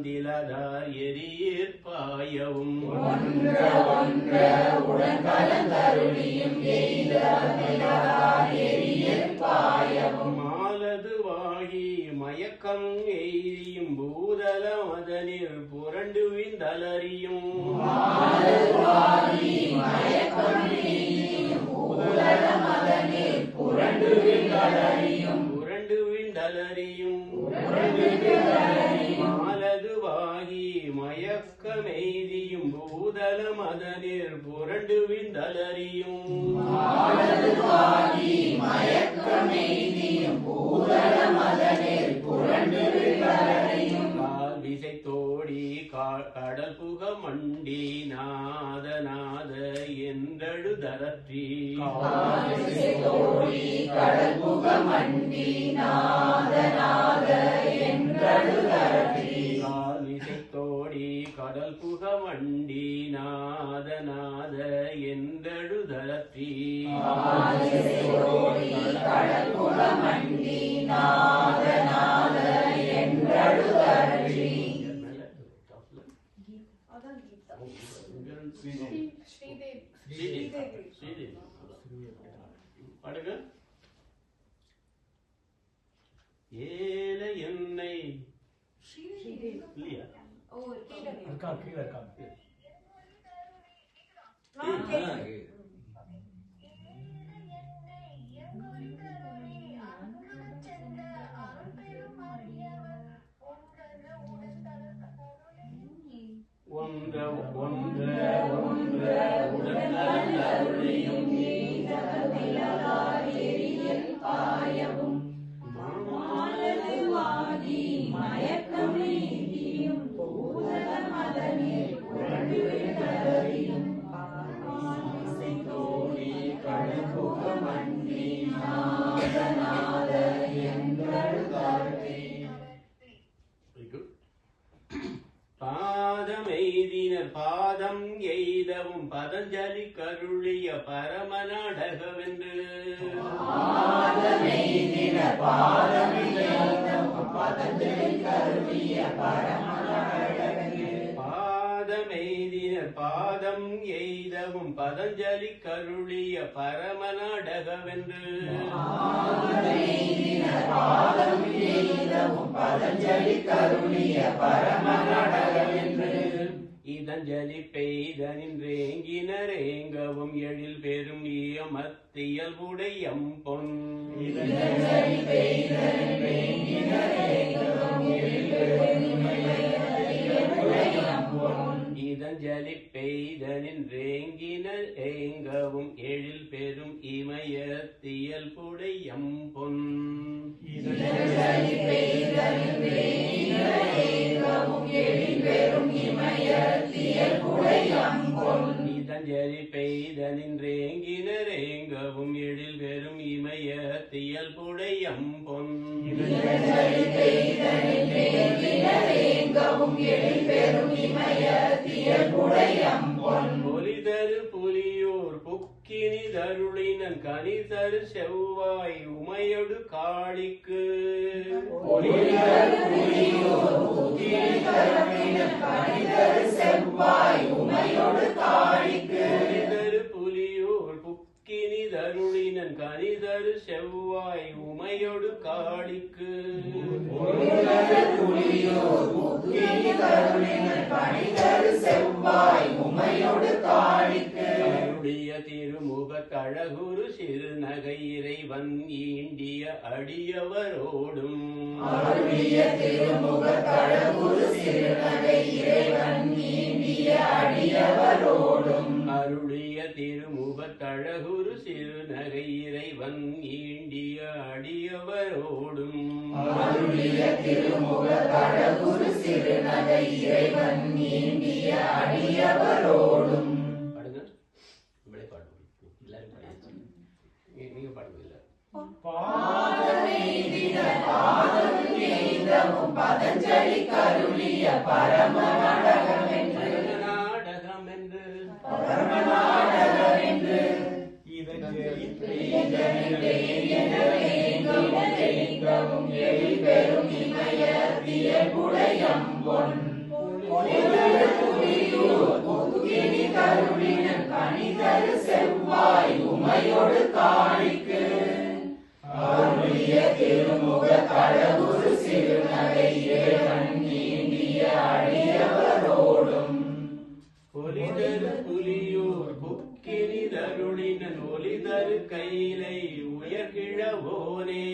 வந்திலதார் எரியற் பாயவும். ஒன்ற ஒன்ற உடன் கலந்தருளியும் மாலதுவாகி மயக்கம் எய்தியும் பூதல மதனில் புரண்டு விந்தலறியும். மாலதுவாகி மயக்கம் எய்தியும் பூதல மதனில் புரண்டு விண்டலறியும் புரண்டு விண்டலறியும் புரண்டு விண்டலறியும் புரண்டு விண்டலறியும் கால் விசை தோடி கா- கடல் புக மண்டி நாத நாத என்றழுதரற்றி காலிசை தோழி கடல் புக மண்டி நாத நாத என்றழுதரற்றி ஸ்ரீதேவி. பாடுங்க ஏல என்னை. இல்லையா? ஓ கீழே. இருக்கா? பதஞ்சலி கருளிய பரம நாடகவென்று பாதமெய்தினர் பாதம் எய்தவும் பதஞ்சலி கருளிய பரம நாடகவென்று பாதம் எய்தவும் பதஞ்சலி கருளிய பரமனழகென்று இதஞ்சலி பெய்தனின்றேங்கினரேங்கவும் எழில் பெரும் இயமத்தியல்புடையம் பொன் புக்கினி தருளினன் கனிதரு செவ்வாய் உமையொடு காளிக்கு. செவ்வாய் உமையொடு காளிக்கு. தருளினன் கனிதரு செவ்வாய் உமையொடு காளிக்கு. ஒளிதரு செவ்வாய் உமையொடு காளிக்கு அருளிய திருமுகத்தழகுரு சிறுநகை இறைவன் ஈண்டிய அடியவரோடும். அருடைய திருமுக தழகுரு சிறுநகை இறைவன் ஈண்டிய அடியவரோடும். அருளிய திருமுகத்தழகுரு அருளிய திருமுக தழகுரு சிறுநகை இறைவன் நீண்டிய அடியவரோடும் பதஞ்சலி கருளிய பாடுவோம் உயர்கிழவோனே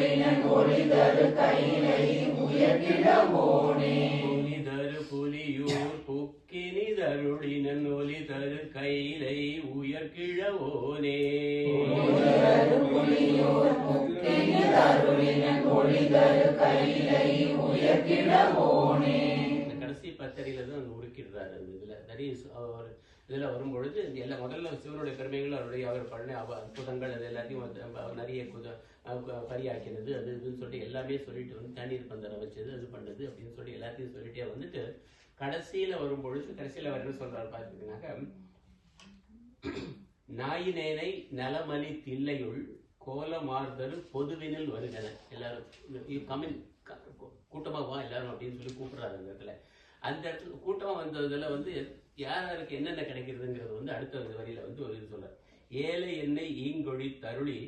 தருளினன் ஒளிதரு கைலை உயர்கிழவோனே ஒலிதரு புலியூர் புக்கினி தருளினன் ஒலிதரு கைலை உயர்கிழவோனே ஒளிதரு புலியூர் புக்கின தருளினன் ஒளிதரு உயர்கிழவோனே இந்த கடைசி பத்தடியில தான் உருக்கிடுறாரு அந்த இதுல. தட் இஸ் அவர் இதில் வரும்பொழுது இந்த எல்லா முதல்ல சிவனுடைய பெருமைகள் அவருடைய அவர் பண்ண அவ அற்புதங்கள் அது எல்லாத்தையும் வந்து நிறைய குத பரியாக்கினது. அது இதுன்னு சொல்லிட்டு எல்லாமே சொல்லிட்டு வந்து தண்ணீர் பந்தரம் வச்சது அது பண்ணது அப்படின்னு சொல்லி எல்லாத்தையும் சொல்லிட்டே வந்துட்டு கடைசியில் வரும்பொழுது கடைசியில் அவர் என்ன சொல்றாரு பார்த்தீங்கன்னாக்க நாயினேனை நலமணி தில்லையுள் கோலமார்தரு பொதுவினில் வருகிற எல்லாரும் கமின் கூட்டமாக வா எல்லாரும் அப்படின்னு சொல்லி கூப்பிடுறாரு அந்த இடத்துல. அந்த இடத்துல கூட்டமாக வந்ததுல வந்து யார் யாருக்கு என்னென்ன கிடைக்கிறதுங்கிறது வந்து அடுத்த வரியில வந்து ஒரு இது சொல்றார். ஏழை என்னை ஈங்கொழி தருளி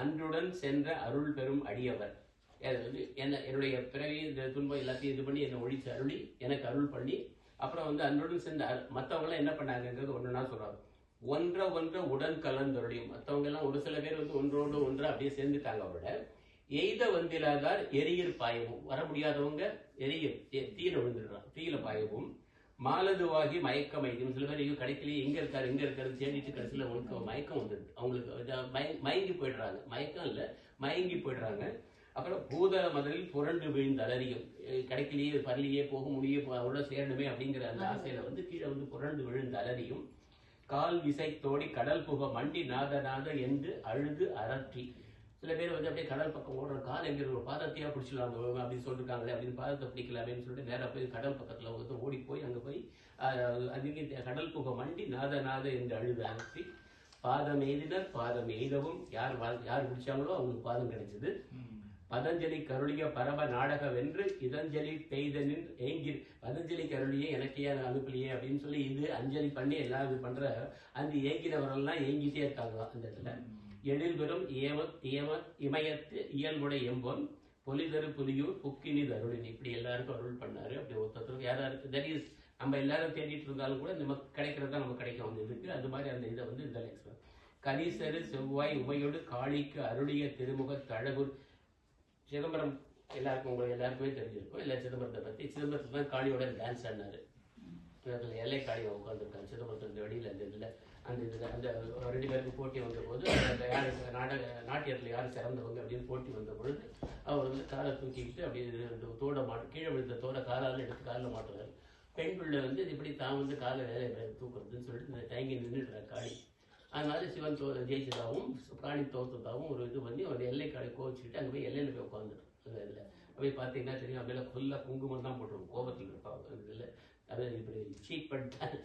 அன்றுடன் சென்ற அருள் பெறும் அடியவர். அது வந்து என்ன என்னுடைய பிறவி இந்த துன்பம் எல்லாத்தையும் இது பண்ணி என்னை ஒழிச்சு அருளி எனக்கு அருள் பண்ணி அப்புறம் வந்து அன்றுடன் சென்ற மற்றவங்களாம் என்ன பண்ணாங்கன்றது ஒன்றுனா சொல்றாங்க ஒன்ற ஒன்ற உடன் கலந்தருளியும் மற்றவங்க எல்லாம் ஒரு சில பேர் வந்து ஒன்றோடு ஒன்று அப்படியே சேர்ந்துட்டாங்க விட எய்த வந்திலாதார் எரியர் பாயவும். வர முடியாதவங்க எரியர் தீயில விழுந்துடுறான் தீயில பாயவும். மாலதுவாகி மயக்கம் ஐயம் சில பேர் ஐயோ கிடைக்கலையே எங்க இருக்காரு எங்க இருக்காரு தேடிட்டு கடைசியில் அவங்களுக்கு மயக்கம் வந்துடுது. அவங்களுக்கு மயங்கி போயிடுறாங்க. மயக்கம் இல்ல மயங்கி போயிடுறாங்க. அப்புறம் பூத மதலில் புரண்டு விழுந்த அலறியும். அஹ் கிடைக்கலையே பரலியே போக முடிய அவ்வளோ சேரணுமே அப்படிங்கிற அந்த ஆசையில வந்து கீழே வந்து புரண்டு விழுந்த அலறியும். கால் விசை தோடி கடல் புக மண்டி நாத நாத என்று அழுது அரற்றி. சில பேர் வந்து அப்படியே கடல் பக்கம் ஓடுற கால் எங்க ஒரு பாதத்தையா பிடிச்சிடலாம் அப்படின்னு சொல்லிருக்காங்களே அப்படின்னு பாதத்தை பிடிக்கலாமேன்னு சொல்லிட்டு நேராக போய் கடல் பக்கத்துல வந்து ஓடி போய் அங்க போய் அங்கே கடல் புகை மண்டி நாத நாத என்று அழுது அரற்றி பாதம் எய்தினர் பாதம் எய்தவும் யார் யார் பிடிச்சாங்களோ அவங்களுக்கு பாதம் கிடைச்சது. பதஞ்சலி கருளிய பரம நாடக வென்று இதஞ்சலி பெய்தனின் ஏங்கி பதஞ்சலி கருளியே எனக்கே அதை அனுப்பலையே அப்படின்னு சொல்லி இது அஞ்சலி பண்ணி எல்லாம் இது பண்ற அந்த ஏங்கினவரெல்லாம் ஏங்கிட்டே இருக்காங்க அந்த இடத்துல. எழில் பெறும் ஏம ஏம இமயத்து இயல்புடை எம்பொன் பொலிதரு புலியூர் புக்கினி தருளின். இப்படி எல்லாருக்கும் அருள் பண்ணாரு. அப்படி ஒருத்தருக்கு யாராருக்கு தட் இஸ் நம்ம எல்லாரும் தேடிட்டு இருந்தாலும் கூட நமக்கு கிடைக்கிறது கிடைக்கும் அந்த இதுக்கு அது மாதிரி அந்த இதை வந்து இந்த எக்ஸ்பிரஸ் கரிசரு செவ்வாய் உமையோடு காளிக்கு அருளிய திருமுக தழகுர். சிதம்பரம் எல்லாருக்கும் உங்களுக்கு எல்லாருக்குமே தெரிஞ்சிருக்கும். இல்லை சிதம்பரத்தை பற்றி சிதம்பரத்தில் தான் காளியோட டான்ஸ் ஆடினாரு. அதில் எல்லை காளி உட்காந்துருக்காங்க சிதம்பரத்தில் இந்த வெளியில் அந்த இதில் அந்த இதில் அந்த ரெண்டு பேருக்கு போட்டி வந்த போது அந்த யார் நாடக நாட்டியத்தில் யார் சிறந்தவங்க அப்படின்னு போட்டி வந்த பொழுது அவர் வந்து காலை தூக்கிக்கிட்டு அப்படியே இந்த தோட மாட்டு கீழே விழுந்த தோட காலால் எடுத்து காலில் மாட்டுறாரு. பெண் பிள்ளை வந்து இது இப்படி தான் வந்து காலை வேலை தூக்குறதுன்னு சொல்லிட்டு இந்த தயங்கி நின்றுடுறாரு காளி. அதனால சிவன் தோ ஜெயிச்சதாகவும் பிராணி தோத்ததாகவும் ஒரு இது பண்ணி ஒரு எல்லை காளி கோவிச்சுக்கிட்டு அங்கே போய் எல்லையில் போய் உட்காந்துடும் அந்த இதில். போய் பார்த்தீங்கன்னா தெரியும்? அப்படியே ஃபுல்லாக குங்குமம் தான் போட்டிருக்கும். கோபத்தில் இருப்பாங்க இதில் இப்படி சீட் பண்ணிட்டாரு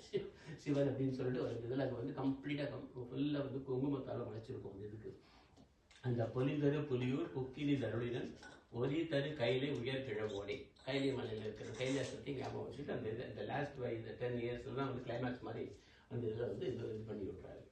சிவன் அப்படின்னு சொல்லிட்டு ஒரு இதில் அங்கே வந்து கம்ப்ளீட்டாக கம் ஃபுல்லாக வந்து குங்குமத்தால் மறைச்சிருக்கும் அந்த இதுக்கு. அந்த பொலிதரு புலியூர் புக்கினி தருளினன் ஒலி தரு கையிலே உயர் கிழவோடை கைலை மலையில் இருக்கிற கைலாசத்தை ஞாபகம் வச்சுட்டு அந்த இது இந்த லாஸ்ட் இந்த டென் இயர்ஸ்ல தான் வந்து கிளைமேக்ஸ் மாதிரி அந்த இதில் வந்து இது இது பண்ணி விட்றாரு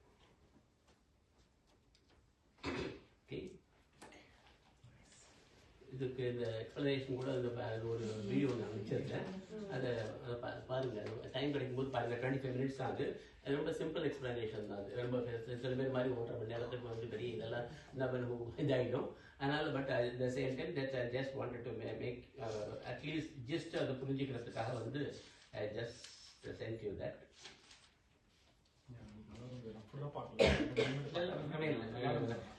இதுக்கு இந்த எக்ஸ்பிளனேஷன் கூட இந்த ஒரு வீடியோ நான் வச்சிருக்கேன் அதை அதை பா- பாருங்க. டைம் கிடைக்கும் போது பாருங்க. டுவெண்ட்டி ஃபைவ் மினிட்ஸ் ஆகுது. அது ரொம்ப சிம்பிள் எக்ஸ்பிளனேஷன் தான் அது. ரொம்ப சில பேர் மாதிரி ஒன்றரை மணி நேரத்துக்கு வந்து பெரிய இதெல்லாம் நம்ம நம்ம இதாகிடும் அதனால but the same time that I just wanted to make at least just அதை புரிஞ்சுக்கிறதுக்காக வந்து I just sent you that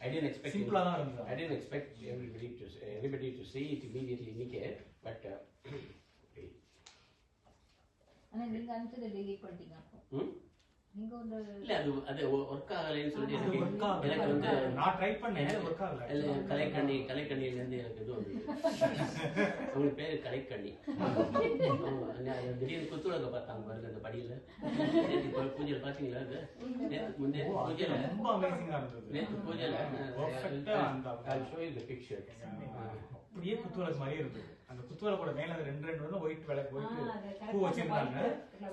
I didn't expect சிம்பிளா தான் இருந்தது I didn't expect everybody to everybody to see it immediately, Nike, but uh, ஆனா நீங்க அனுப்பிச்சதை delete பண்ணிட்டீங்க அப்போ. இல்ல அது அது ஒர்க் ஆகலைன்னு சொல்லிட்டு எனக்கு வந்து நான் ட்ரை பண்ணேன். ஒர்க் ஆகல. இல்ல, கலைக்கண்ணி கலைக்கண்ணில இருந்து எனக்கு இது வந்து அவங்க பேரு கலைக்கண்ணி. திடீர்னு குத்துவிளக்க பார்த்தாங்க பாருங்க அந்த படியில. பூஜையில பாத்தீங்களா அது? முந்தைய பூஜையில. ரொம்ப அமேசிங்கா இருந்தது. நேத்து பூஜையில அந்த ஷோ யூ தி பிக்சர் அப்படியே குத்துவிளக்கு மாதிரியே இருந்தது. அந்த குத்துவிளக்கோட மேல ரெண்டு ரெண்டு வந்து ஒயிட் விளக்கு ஒயிட் பூ வச்சிருந்தாங்க.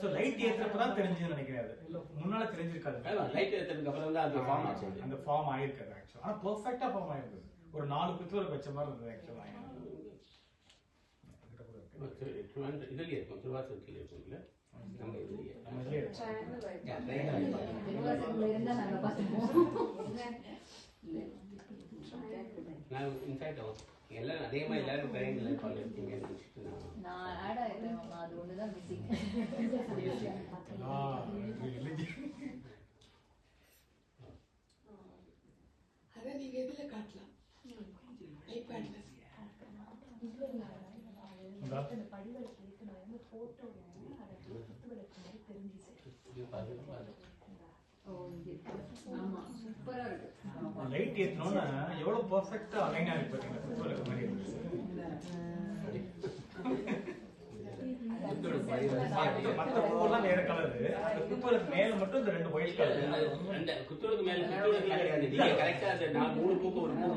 சோ லைட் ஏத்துறப்ப தான் தெரிஞ்சதுன்னு நினைக்கிறேன் அது. இல்ல முன்னால தெரிஞ்சிருக்காது. லைட் எடுத்ததுக்கு அப்புறம் தான் அது ஃபார்ம் ஆச்சு. அந்த ஃபார்ம் ஆயிருக்காது ஆக்சுவலா ஆனா பெர்ஃபெக்ட்டா ஃபார்ம் ஆயிருந்தது. ஒரு நாலு குத்துவிளக்கு வச்ச மாதிரி இருந்தது ஆக்சுவலா இதுலயே இருக்கும். திருவாசகத்துல இருக்கும்ல நம்ம இதுலயே நம்ம இதுலயே இருக்கு. Yeah, triangle பாருங்க. திருவாசகத்துல இருந்தா நாங்க பார்த்துப்போம். நான் இன்ஃபேக்ட் எல்லாம் அதிகமா எல்லாரும் ஃபாலோ இருக்கீங்கன்னு நினைச்சிட்டு நான் மாமா. அது. ஆ, இது எழுதி. அதை நீங்க எதுல காட்டலாம் ஐபேட்ல ஆமா, சூப்பரா இருக்கு. லைட் ஏத்தணும்னா எவ்வளவு பெர்ஃபெக்ட்டா அலைன் ஆயிருக்கு பாத்தீங்களா? குத்துவிளக்கு மாதிரி மத்த வரிசையா மத்த பூவெல்லாம் வேற கலர் அந்த குத்துவிளக்கு மேல மட்டும் இந்த ரெண்டு ஒயிட் கலர் அந்த குத்தோடுக்கு மேல குத்தோடுக்குலாம் கிடையாது. நீங்க கரெக்டா அது நான் மூணு பூக்கு ஒரு மூணு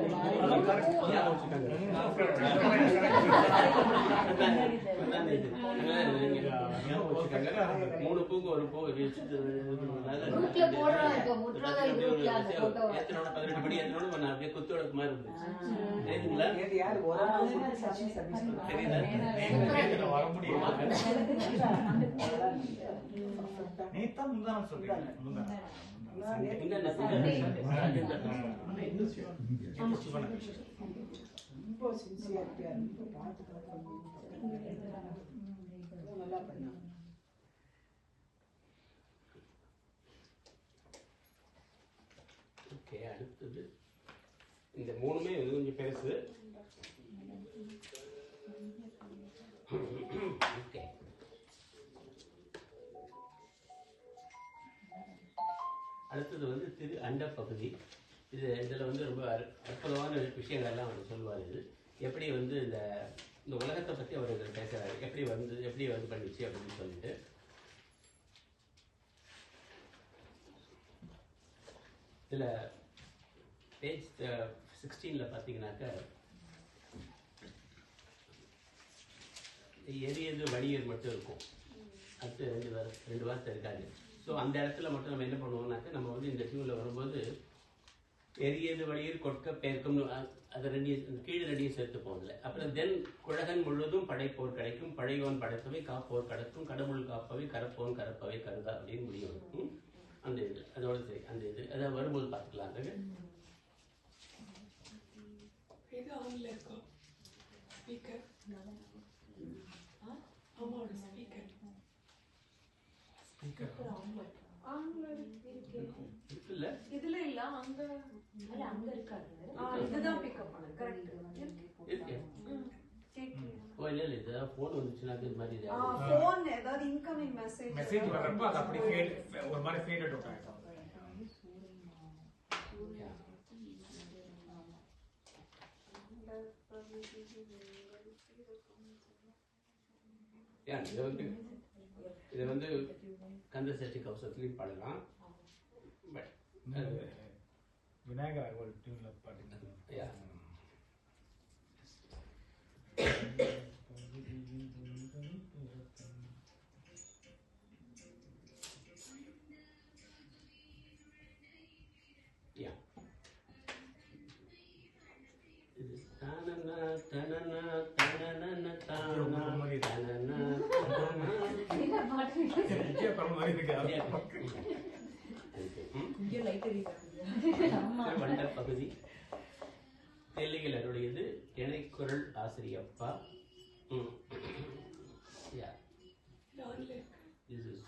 மூணு பூக்கு ஒரு பூ. ஏத்தனோட பதினெட்டு படி ஏத்தனோட நான் அப்படியே குத்தோடுக்கு மாதிரி இருந்துச்சு. தெரியுதுங்களா. தெரியுதா? வர முடியும் முந்தான சொல்றீங்க. முந்தான ரொம்ப பார்த்து பார்த்து நல்லா ஓகே அடுத்தது. இந்த மூணுமே இது கொஞ்சம் பெருசு. ஓகே அடுத்தது வந்து திரு அண்ட பகுதி இது இதில் வந்து ரொம்ப அற்புதமான விஷயங்கள்லாம் அவர் சொல்லுவார் இது. எப்படி வந்து இந்த இந்த உலகத்தை பற்றி அவர் இதில் பேசுகிறாரு எப்படி வந்து எப்படி வந்து பண்ணிச்சு அப்படின்னு சொல்லிட்டு. இதில் பேஜ் சிக்ஸ்டீனில் பார்த்தீங்கன்னாக்கா எரியது வணிகர் மட்டும் இருக்கும். அடுத்து ரெண்டு வார ரெண்டு வாரத்தை இருக்காது. ஸோ அந்த இடத்துல மட்டும் நம்ம என்ன பண்ணுவோம்னாக்கா நம்ம வந்து இந்த டியூனில் வரும்போது எரியது வழியில் கொட்க பேர்க்கும் அதை ரெண்டையும் இந்த கீழே ரெண்டையும் சேர்த்து போகுதுல அப்புறம் தென் குழகன் முழுவதும் படைப்போர் கிடைக்கும் பழையோன் படைத்தவை காப்போர் கடத்தும் கடவுள் காப்பவை கரப்போன் கரப்பவை கருதா அப்படின்னு முடியும் ம்? அந்த இது அதோட சரி அந்த இது. அதை வரும்போது பார்த்துக்கலாம் அது இது ஆன்ல இருக்கும் ஸ்பீக்கர் ஆமாவோட ஸ்பீக்கர் ஆன்ல இருக்கு. இதுல இல்ல அங்க அங்க இருக்காது. ஆ, இதுதான் பிக்கப் பண்ணு கரெக்ட். இருக்கு. கேட்கல ஓ இல்லை இல்லை இதான் ஃபோன் வந்துச்சுன்னா அது மாதிரி இது ஆகும். போன் ஏதாவது இன்கமிங் மெசேஜ் மெசேஜ் அது அப்படி ஃபேட் ஒரு மாதிரி ஃபேடட் அவுட் ஆயிடும். இதை வந்து இதை வந்து கந்த சஷ்டி கவசத்துலையும் பாடலாம் பட் விநாயகர் ஒரு டியூன்ல. என்ன பாட்டு? இங்கே லைட் எரியுது திருவண்ட பகுதி. தெல்லிகளருடையது இணைக்குரல் ஆசிரியப்பா. this is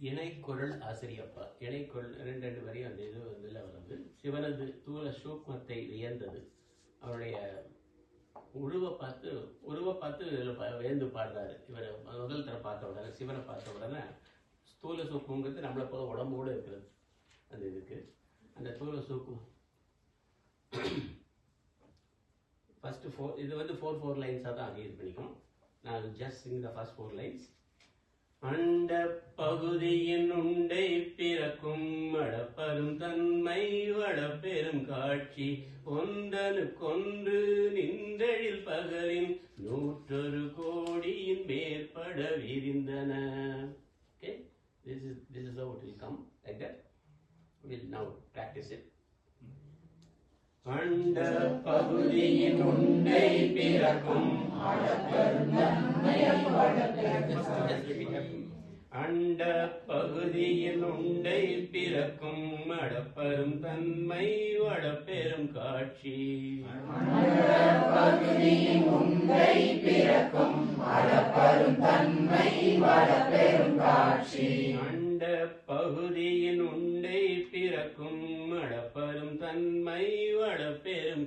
இணைக்குரல் ஆசிரியப்பா. இணைக்குரல் ரெண்டு ரெண்டு வரையும் அந்த இது இதில் வருது. சிவனது தூல சூக்மத்தை வியந்தது. அவருடைய உருவை பார்த்து உருவை பார்த்து வேந்து வியந்து பாடுறாரு. இவர் முதல் தர பார்த்த உடனே சிவனை பார்த்த உடனே ஸ்தூல சூக்குங்கிறது நம்மளை போல உடம்போடு இருக்கிறது. அந்த இதுக்கு. அந்த ஸ்தூல சூக்கும் ஃபர்ஸ்ட் ஃபோர் இது வந்து ஃபோர் ஃபோர் லைன்ஸாக தான் இது பண்ணிக்கும். நான் just sing the first four lines அண்ட பகுதியின் உண்டை பிறக்கும் மடப்பரும் தன்மை வளப்பெரும் காட்சி. ஒன்றனுக்கொன்று நின்றழில் பகலின் நூற்றொரு கோடியின் மேற்பட விரிந்தன. Okay this is this is how it will come like that. We'll now practice it. அண்ட பகுதியின் உண்டை பிறக்கும் அண்ட பகுதியில் உண்டை பிறக்கும் மடப்பெரும் தன்மை வடப்பெரும் காட்சி. அண்ட பகுதியின் உண்டை பிறக்கும் மடப்பெரும் தன்மை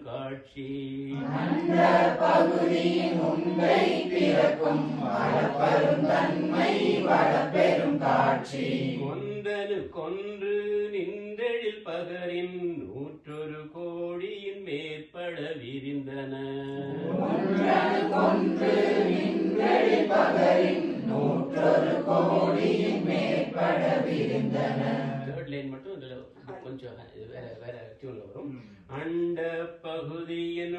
காட்சி. கொந்தனு கொன்று நின்றெழில் பகரின் நூற்றொரு கோடியின் மேற்பட விரிந்தன. தேர்ட் லைன் மட்டும் இதுல கொஞ்சம் இது வேற வேற டியூன்ல வரும் அண்ட பகுதியின்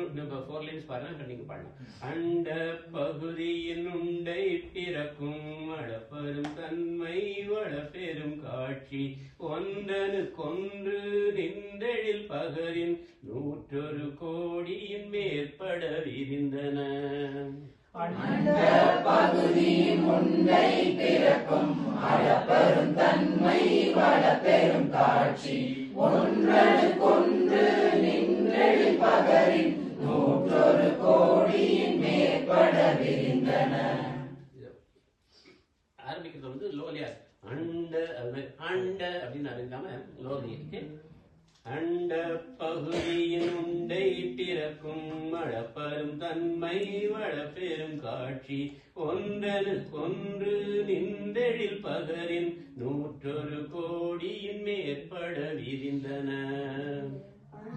ஃபோர் லைன்ஸ் பாருங்க நீங்க பாடலாம் அண்ட பகுதியின் உண்டை பிறக்கும் வளப்பெரும் தன்மை வளப்பெரும் காட்சி. ஒன்றனு கொன்று நின்றெழில் பகரின் நூற்றொரு கோடியின் மேற்பட விரிந்தன பகுதியின் உண்மை பிறக்கும் அழப்பெரும் தன்மை வளப்பெரும் காட்சி. ஒன்று கொன்று வெளிப்பகரின் நூற்றொரு கோடியின் மேற்பட விரிந்தன ஆரம்பிக்கிறது வந்து லோலியா அண்ட அண்ட அப்படின்னு அறிந்தாம லோலி இருக்கு. அண்ட பகுதியின் உண்டை பிறக்கும் மழப்பெரும் தன்மை வளப்பெரும் காட்சி. ஒன்றனு கொன்று நின்றெழில் பகரின் நூற்றொரு கோடியின் மேற்பட விரிந்தன.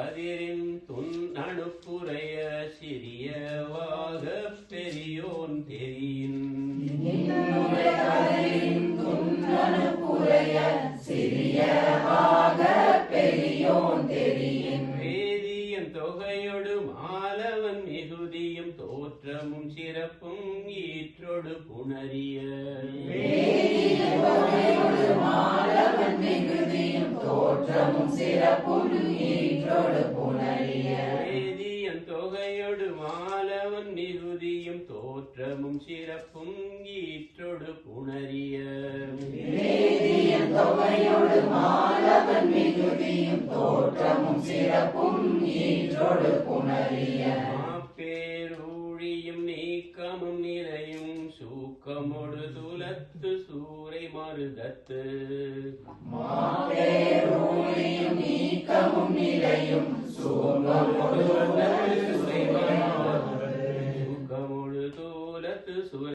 கதிரின் துண்ணணு புரைய சிறியவாக பெரியோன் தெரியின். வேதியன் தொகையொடு மாலவன் மிகுதியும் தோற்றமும் சிறப்பும் ஈற்றொடு புணரிய. வேதியன் தோற்றமும் சிறப்பும் ஈற்றொடு புணரிய பேரூழியும் நீக்கமும் நிறையும் சூக்கமொடு துலத்து சூரை மருதத்து நீக்கமும் நிலையும் சோகமொடு